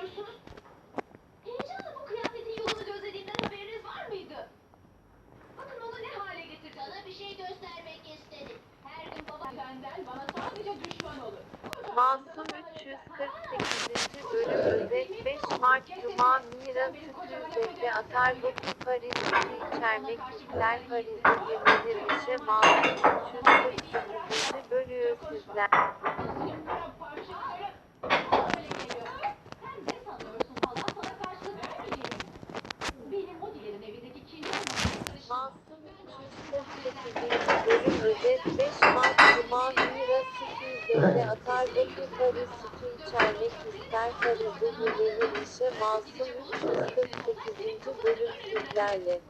gidiyorsunuz? İnşallah bu kıyafetin yolunu gözlediğinden haberiniz var mıydı? Bakın onu ne hale getirdi. Sana bir şey göstermek istedim. Her gün baba benden bana sadece düşman olur. Masum 348. bölüm özet 5 Mart Cuma Mira Tütüzde atar bu Paris'i içermek ister Paris'e girmeleri ise Masum 348. bölüyor sizler. Özet 5 Mart Cuma Mira sütü üzerinde atar dokuz Paris sütü içermek ister Paris'e girilir işe Masum 348. bölüm sizlerle.